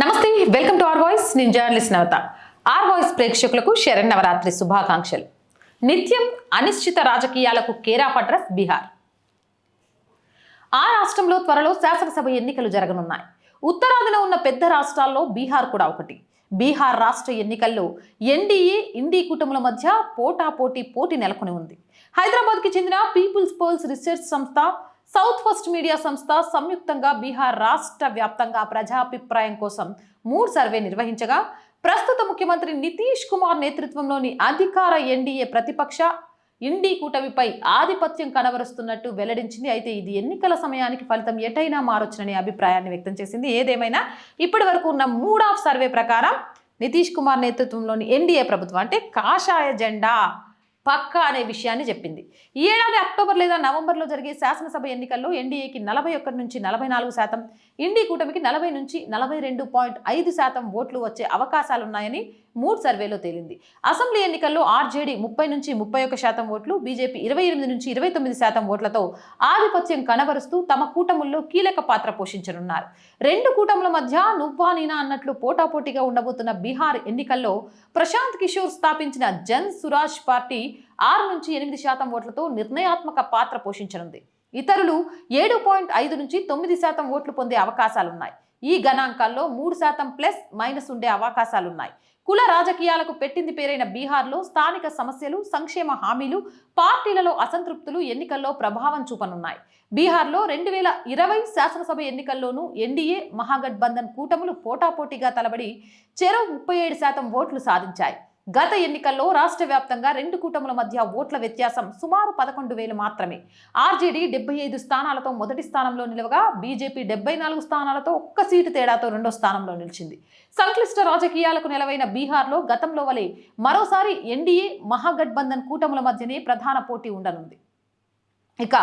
నమస్తే welcome to R voice. నేను journalist నవత. R voice ప్రేక్షకులకు శరణవరాత్రి శుభాకాంక్షలు. నిత్యం అనిశ్చిత రాజకీయాలకు కేరాపడ్రస్ అడ్రస్ బీహార్. ఆ రాష్ట్రంలో త్వరలో శాసనసభ ఎన్నికలు జరగనున్నాయి. ఉత్తరాదిన ఉన్న పెద్ద రాష్ట్రాల్లో బీహార్ కూడా ఒకటి. బీహార్ రాష్ట్ర ఎన్నికల్లో ఎన్డీఏ ఇండీ కూటముల మధ్య పోటాపోటీ పోటీ నెలకొని ఉంది. హైదరాబాద్కి చెందిన పీపుల్స్ పోల్స్ రీసెర్చ్ సంస్థ సౌత్ ఫస్ట్ మీడియా సంస్థ సంయుక్తంగా బీహార్ రాష్ట్ర వ్యాప్తంగా ప్రజాభిప్రాయం కోసం మూడు సర్వే నిర్వహించగా ప్రస్తుత ముఖ్యమంత్రి నితీష్ కుమార్ నేతృత్వంలోని అధికార ఎన్డీఏ ప్రతిపక్ష ఇండీ కూటమిపై ఆధిపత్యం కనబరుస్తున్నట్టు వెల్లడించింది. అయితే ఇది ఎన్నికల సమయానికి ఫలితం ఎటైనా మారొచ్చుననే అభిప్రాయాన్ని వ్యక్తం చేసింది. ఏదేమైనా ఇప్పటి వరకు ఉన్న మూడ్ ఆఫ్ సర్వే ప్రకారం నితీష్ కుమార్ నేతృత్వంలోని ఎన్డీఏ ప్రభుత్వం అంటే కాషాయ జెండా. పక్కా అనే విషయాన్ని చెప్పింది. ఈ ఏడాది అక్టోబర్ లేదా నవంబర్లో జరిగే శాసనసభ ఎన్నికల్లో ఎన్డీఏకి నలభై ఒకటి నుంచి నలభై నాలుగు శాతం ఇండి కూటమికి నలభై నుంచి నలభై రెండు పాయింట్ ఐదు శాతం ఓట్లు వచ్చే అవకాశాలున్నాయని మూడ్ సర్వేలో తేలింది. అసెంబ్లీ ఎన్నికల్లో ఆర్జేడీ ముప్పై నుంచి ముప్పై ఒక్క శాతం ఓట్లు బీజేపీ ఇరవై ఎనిమిది నుంచి ఇరవై తొమ్మిది శాతం ఓట్లతో ఆధిపత్యం కనబరుస్తూ తమ కూటముల్లో కీలక పాత్ర పోషించనున్నారు. రెండు కూటముల మధ్య నువ్వా నీనా అన్నట్లు పోటాపోటీగా ఉండబోతున్న బీహార్ ఎన్నికల్లో ప్రశాంత్ కిషోర్ స్థాపించిన జన్ సురాజ్ పార్టీ ఆరు నుంచి ఎనిమిది శాతం ఓట్లతో నిర్ణయాత్మక పాత్ర పోషించనుంది. ఇతరులు ఏడు పాయింట్ ఐదు నుంచి తొమ్మిది శాతం ఓట్లు పొందే అవకాశాలున్నాయి. ఈ గణాంకాల్లో మూడు శాతం ప్లస్ మైనస్ ఉండే అవకాశాలున్నాయి. కుల రాజకీయాలకు పెట్టింది పేరైన బీహార్లో స్థానిక సమస్యలు సంక్షేమ హామీలు పార్టీలలో అసంతృప్తులు ఎన్నికల్లో ప్రభావం చూపనున్నాయి. బీహార్లో రెండు వేల ఇరవై శాసనసభ ఎన్నికల్లోనూ ఎన్డీఏ మహాగఠబంధన్ కూటములు పోటాపోటీగా తలబడి చెరో ముప్పై ఏడు శాతం ఓట్లు సాధించాయి. గత ఎన్నికల్లో రాష్ట్ర వ్యాప్తంగా రెండు కూటముల మధ్య ఓట్ల వ్యత్యాసం సుమారు పదకొండు వేలు మాత్రమే. ఆర్జేడీ డెబ్బై ఐదు స్థానాలతో మొదటి స్థానంలో నిలవగా బీజేపీ డెబ్బై నాలుగు స్థానాలతో ఒక్క సీటు తేడాతో రెండో స్థానంలో నిలిచింది. సంక్లిష్ట రాజకీయాలకు నెలవైన బీహార్లో గతంలో వలె మరోసారి ఎన్డీఏ మహాగఠబంధన్ కూటముల మధ్యనే ప్రధాన పోటీ ఉండనుంది. ఇక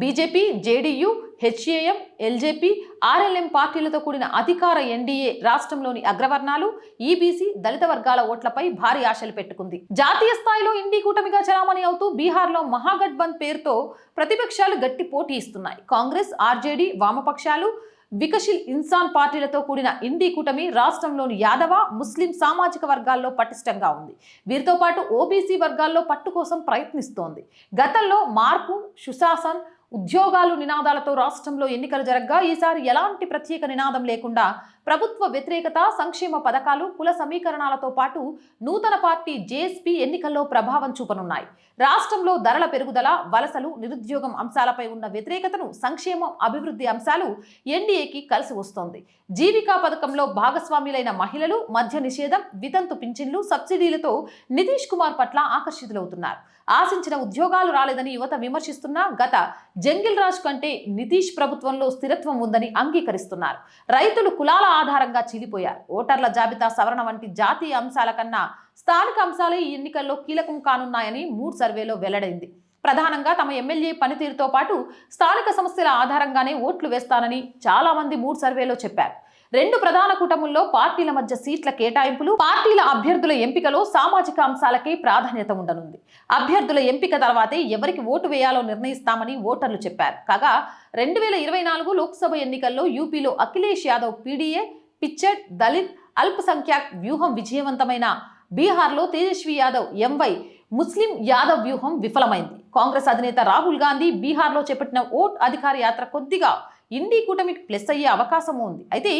BJP JDU HAM LJP RLM పార్టీలతో కూడిన అధికార ఎన్డీఏ రాష్ట్రంలోని అగ్రవర్ణాలు ఈబీసీ దళిత వర్గాల ఓట్లపై భారీ ఆశలు పెట్టుకుంది. జాతీయ స్థాయిలో ఇండీ కూటమిగా చలామణి అవుతూ బీహార్లో మహాగఠ్బంద్ పేరుతో ప్రతిపక్షాలు గట్టి పోటీ ఇస్తున్నాయి. కాంగ్రెస్ ఆర్జేడీ వామపక్షాలు వికషిల్ ఇన్సాన్ పార్టీలతో కూడిన హిందీ కూటమి రాష్ట్రంలోని యాదవ ముస్లిం సామాజిక వర్గాల్లో పటిష్టంగా ఉంది. వీరితో పాటు ఓబీసీ వర్గాల్లో పట్టు కోసం ప్రయత్నిస్తోంది. గతంలో మార్పు సుశాసన్ ఉద్యోగాలు నినాదాలతో రాష్ట్రంలో ఎన్నికలు జరగగా ఈసారి ఎలాంటి ప్రత్యేక నినాదం లేకుండా ప్రభుత్వ వ్యతిరేకత సంక్షేమ పథకాలు కుల సమీకరణాలతో పాటు నూతన పార్టీ జేఎస్పీ ఎన్నికల్లో ప్రభావం చూపనున్నాయి. రాష్ట్రంలో ధరల పెరుగుదల వలసలు నిరుద్యోగం అంశాలపై ఉన్న వ్యతిరేకతను సంక్షేమం అభివృద్ధి అంశాలు ఎన్డీఏకి కలిసి వస్తోంది. జీవికా పథకంలో భాగస్వాములైన మహిళలు మద్య నిషేధం వితంతు పింఛన్లు సబ్సిడీలతో నితీష్ కుమార్ పట్ల ఆకర్షితులవుతున్నారు. ఆశించిన ఉద్యోగాలు రాలేదని యువత విమర్శిస్తున్నా గత జంగిల్ రాజ్ కంటే నితీష్ ప్రభుత్వంలో స్థిరత్వం ఉందని అంగీకరిస్తున్నారు. రైతులు కులాల ఆధారంగా చీలిపోయారు. ఓటర్ల జాబితా సవరణ వంటి జాతీయ అంశాల కన్నా స్థానిక అంశాలే ఈ ఎన్నికల్లో కీలకం కానున్నాయని మూడ్ సర్వేలో వెల్లడైంది. ప్రధానంగా తమ ఎమ్మెల్యే పనితీరుతో పాటు స్థానిక సమస్యల ఆధారంగానే ఓట్లు వేస్తానని చాలా మంది మూడ్ సర్వేలో చెప్పారు. రెండు ప్రధాన కూటముల్లో పార్టీల మధ్య సీట్ల కేటాయింపులు పార్టీల అభ్యర్థుల ఎంపికలో సామాజిక అంశాలకే ప్రాధాన్యత ఉండనుంది. అభ్యర్థుల ఎంపిక తర్వాతే ఎవరికి ఓటు వేయాలో నిర్ణయిస్తామని ఓటర్లు చెప్పారు. కాగా రెండు వేల ఇరవై నాలుగు లోక్సభ ఎన్నికల్లో యూపీలో అఖిలేష్ యాదవ్ పీడీఏ పిచ్చెట్ దళిత్ అల్పసంఖ్యాక్ వ్యూహం విజయవంతమైన బీహార్లో తేజస్వి యాదవ్ ఎంవై ముస్లిం యాదవ్ వ్యూహం విఫలమైంది. కాంగ్రెస్ అధినేత రాహుల్ గాంధీ బీహార్లో చేపట్టిన ఓట్ అధికార యాత్ర కొద్దిగా ఇండీ కూటమికి ప్లస్ అయ్యే అవకాశం ఉంది. అయితే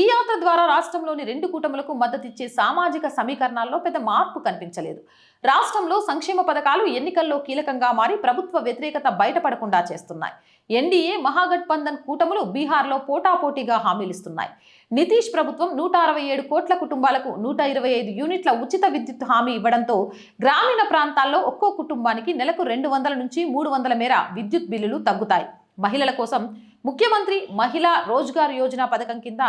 ఈ యాత్ర ద్వారా రాష్ట్రంలోని రెండు కూటములకు మద్దతిచ్చే సామాజిక సమీకరణాల్లో పెద్ద మార్పు కనిపించలేదు. రాష్ట్రంలో సంక్షేమ పథకాలు ఎన్నికల్లో కీలకంగా మారి ప్రభుత్వ వ్యతిరేకత బయటపడకుండా చేస్తున్నాయి. ఎన్డీఏ మహాగఠబంధన్ కూటములు బీహార్లో పోటాపోటీగా హామీలిస్తున్నాయి నితీష్ ప్రభుత్వం నూట అరవై ఏడు కోట్ల కుటుంబాలకు నూట ఇరవై ఐదు యూనిట్ల ఉచిత విద్యుత్ హామీ ఇవ్వడంతో గ్రామీణ ప్రాంతాల్లో ఒక్కో కుటుంబానికి నెలకు రెండు వందల నుంచి మూడు వందల మేర విద్యుత్ బిల్లులు తగ్గుతాయి. మహిళల కోసం ముఖ్యమంత్రి మహిళా రోజ్గార్ యోజన పథకం కింద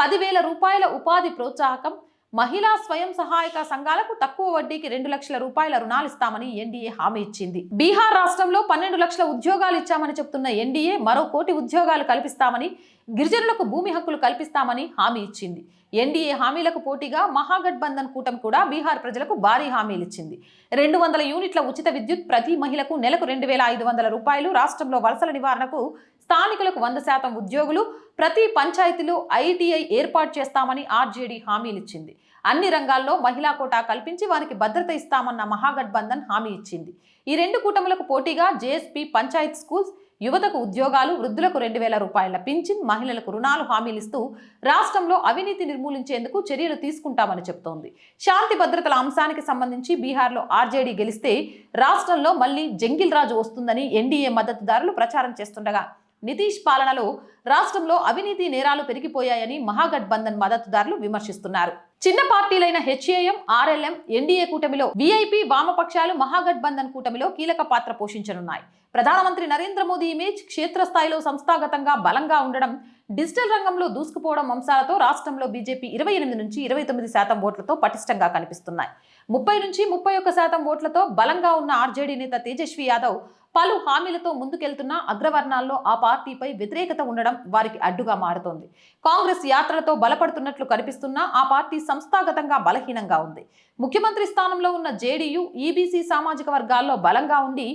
పదివేల రూపాయల ఉపాధి ప్రోత్సాహకం మహిళా స్వయం సహాయక సంఘాలకు తక్కువ వడ్డీకి రెండు లక్షల రూపాయల రుణాలు ఇస్తామని ఎన్డీఏ హామీ ఇచ్చింది. బీహార్ రాష్ట్రంలో పన్నెండు లక్షల ఉద్యోగాలు ఇచ్చామని చెప్తున్న ఎన్డీఏ మరో కోటి ఉద్యోగాలు కల్పిస్తామని గిరిజనులకు భూమి హక్కులు కల్పిస్తామని హామీ ఇచ్చింది. ఎన్డీఏ హామీలకు పోటీగా మహాగఠబంధన్ కూటమి కూడా బీహార్ ప్రజలకు భారీ హామీలు ఇచ్చింది. రెండు వందల యూనిట్ల ఉచిత విద్యుత్ ప్రతి మహిళకు నెలకు రెండు వేల ఐదు వందల రూపాయలు రాష్ట్రంలో వలసల నివారణకు స్థానికులకు వంద శాతం ఉద్యోగులు ప్రతి పంచాయతీలో ఐటీఐ ఏర్పాటు చేస్తామని ఆర్జేడీ హామీలిచ్చింది. అన్ని రంగాల్లో మహిళా కోటా కల్పించి వారికి భద్రత ఇస్తామన్న మహాగఠబంధన్ హామీ ఇచ్చింది ఈ రెండు కూటములకు పోటీగా జేఎస్పీ పంచాయత్ స్కూల్స్ యువతకు ఉద్యోగాలు వృద్ధులకు రెండు వేల రూపాయల పింఛన్ మహిళలకు రుణాలు హామీలిస్తూ రాష్ట్రంలో అవినీతి నిర్మూలించేందుకు చర్యలు తీసుకుంటామని చెబుతోంది శాంతి భద్రతల అంశానికి సంబంధించి బీహార్లో ఆర్జేడీ గెలిస్తే రాష్ట్రంలో మళ్ళీ జంగిల్ రాజు వస్తుందని ఎన్డీఏ మద్దతుదారులు ప్రచారం చేస్తుండగా నితీష్ పాలనలో రాష్ట్రంలో అవినీతి నేరాలు పెరిగిపోయాయని మహాగఠబంధన్ మద్దతుదారులు విమర్శిస్తున్నారు. చిన్న పార్టీలైన హెచ్ఏఎం ఆర్ఎల్ఎం ఎన్డీఏ కూటమిలో వీఐపీ వామపక్షాలు మహాగఠబంధన్ కూటమిలో కీలక పాత్ర పోషించనున్నాయి. ప్రధానమంత్రి నరేంద్ర మోదీ ఇమేజ్ క్షేత్రస్థాయిలో సంస్థాగతంగా బలంగా ఉండడం డిజిటల్ రంగంలో దూసుకుపోవడం అంశాలతో రాష్ట్రంలో బీజేపీ ఇరవై ఎనిమిది నుంచి ఇరవై తొమ్మిది శాతం ఓట్లతో పటిష్టంగా కనిపిస్తున్నాయి. ముప్పై నుంచి ముప్పై ఒక్క శాతం ఓట్లతో బలంగా ఉన్న ఆర్జేడీ నేత తేజస్వి యాదవ్ పలు హామీలతో ముందుకెళ్తున్న అగ్రవర్ణాల్లో ఆ పార్టీపై వ్యతిరేకత ఉండడం వారికి అడ్డుగా మారుతోంది. కాంగ్రెస్ యాత్రలతో బలపడుతున్నట్లు కనిపిస్తున్నా ఆ పార్టీ సంస్థాగతంగా బలహీనంగా ఉంది. ముఖ్యమంత్రి స్థానంలో ఉన్న జేడీయూ ఈబీసీ సామాజిక వర్గాల్లో బలంగా ఉండి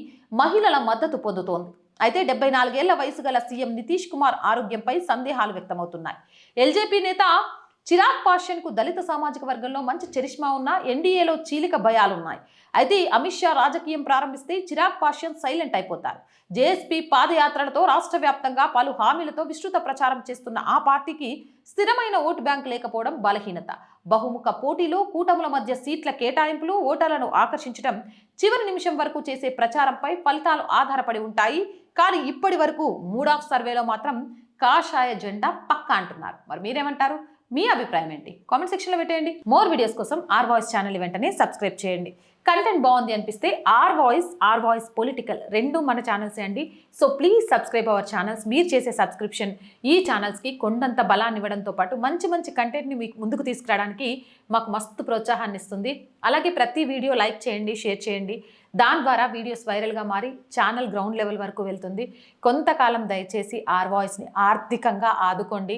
మహిళల మద్దతు పొందుతోంది. అయితే డెబ్బై నాలుగేళ్ళ వయసు గల సీఎం నితీష్ కుమార్ ఆరోగ్యంపై సందేహాలు వ్యక్తమవుతున్నాయి. ఎల్జేపీ నేత చిరాగ్ పాషన్కు దళిత సామాజిక వర్గంలో మంచి చరిష్మా ఉన్న ఎన్డీఏలో చీలిక భయాలున్నాయి. అయితే అమిత్ షా రాజకీయం ప్రారంభిస్తే చిరాగ్ పాషియన్ సైలెంట్ అయిపోతారు. జేఎస్పీ పాదయాత్రలతో రాష్ట్ర వ్యాప్తంగా పలు హామీలతో విస్తృత ప్రచారం చేస్తున్న ఆ పార్టీకి స్థిరమైన ఓటు బ్యాంక్ లేకపోవడం బలహీనత. బహుముఖ పోటీలో కూటముల మధ్య సీట్ల కేటాయింపులు ఓటర్లను ఆకర్షించడం చివరి నిమిషం వరకు చేసే ప్రచారంపై ఫలితాలు ఆధారపడి ఉంటాయి. కానీ ఇప్పటి వరకు మూడాఫ్ సర్వేలో మాత్రం కాషాయ జెండా పక్కా అంటున్నారు. మరి మీరేమంటారు? మీ అభిప్రాయం ఏంటి? కామెంట్ సెక్షన్లో పెట్టేయండి. మోర్ వీడియోస్ కోసం ఆర్ వాయిస్ ఛానల్ వెంటనే సబ్స్క్రైబ్ చేయండి. కంటెంట్ బాగుంది అనిపిస్తే R Voice R Voice political రెండు మన ఛానల్సే అండి. So please subscribe our channels. మీరు చేసే సబ్స్క్రిప్షన్ ఈ ఛానల్స్కి కొండంత బలాన్ని ఇవ్వడంతో పాటు మంచి మంచి కంటెంట్ని మీకు ముందుకు తీసుకురావడానికి మాకు మస్తు ప్రోత్సాహాన్ని ఇస్తుంది. అలాగే ప్రతి వీడియో లైక్ చేయండి షేర్ చేయండి. దాని ద్వారా వీడియోస్ వైరల్గా మారి ఛానల్ గ్రౌండ్ లెవెల్ వరకు వెళ్తుంది. కొంతకాలం దయచేసి ఆర్ వాయిస్ని ఆర్థికంగా ఆదుకోండి.